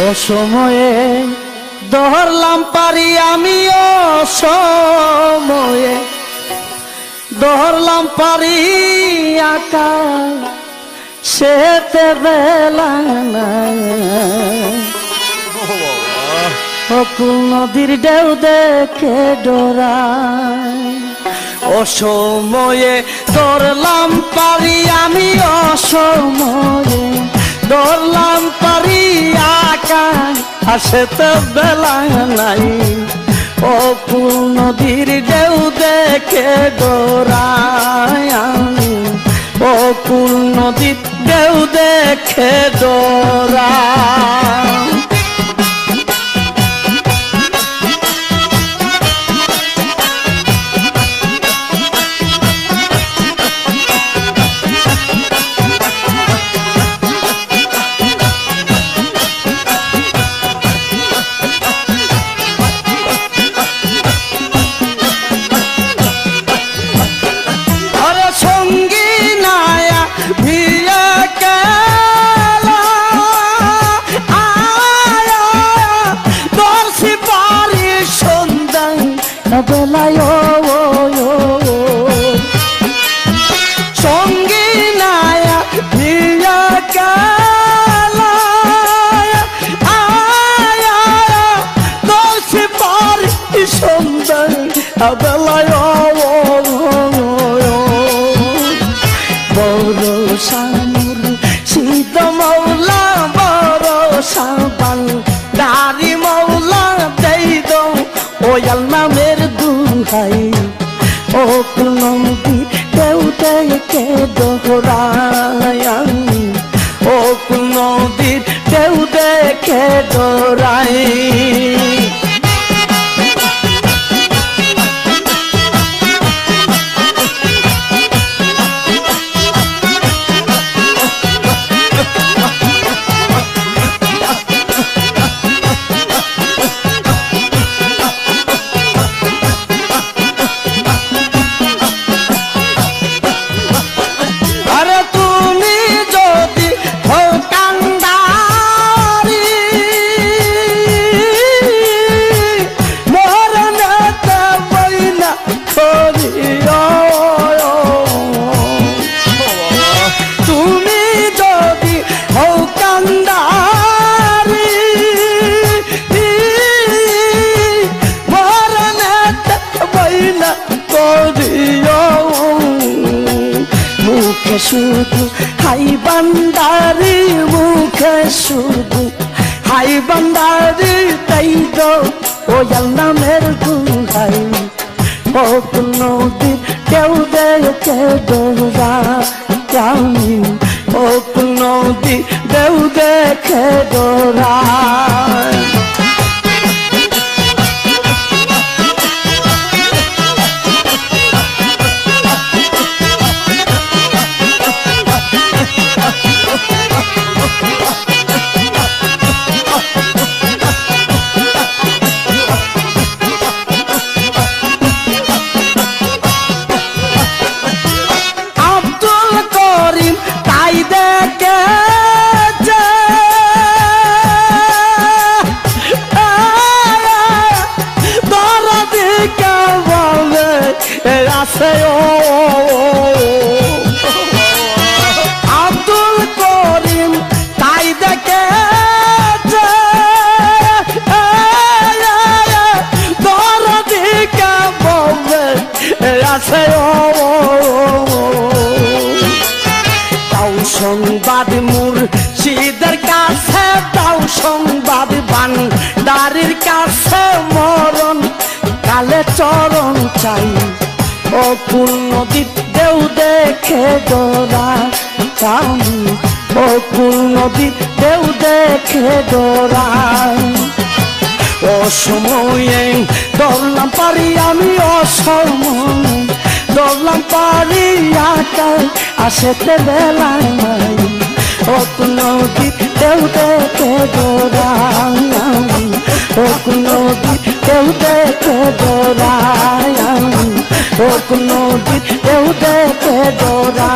অসময়ে ধরলাম পারি আমিও সময়ে ধরলাম পারি আকা সেতে বেলা অকুল নদীর ঢেউ দেখে ডোরায় অসময়ে ধরলাম পারি আমি অসময়ে। ধরলাম পারি আকা আসেতে বেলা নাই। ও ফুল নদীর ঢেউ দেখে ডোরায় ও ফুল নদীর ঢেউ দেখে ডোরায় বেলায় ও, ও, ও, ও। বড় সামুর শীত মৌলা বড় সাবান দাড়ি মৌলা দেই দো ওয়াল নামের দুহাই ও নদী কেউ দেখে দোহরায় ও দেখে দোরাই হাই বান্দারি মুখে শুধু। হাই বান্দারি তাই তো ওয়াল নামের গুহাই। ওক নদী কেউ দেখে ডোরা আমি। ওক নদী দেউ দেখে ডোরা আছে ও আব্দুল করিম তাই দেখে যে দিকে বলে আছে ও দাও সংবাদ মুর্শিদের কাছে দাও সংবাদ বান দারির কাছে মরণ কালে চরণ চাই ও পূর্ণ দ্বীপ দেউ দেখে ডোরা চাই ও পূর্ণ দেউ দেখে ডোরাই অসময়ে দৌড়লাম পারি আমি অসময়ে। দৌড়লাম পারি আকা আসেতে বেলায় নাই ওক নদী দেউ দেখে দৌড়াই ওক নদী দেউ দেখে ঠোকনো দিতে উদে দোরা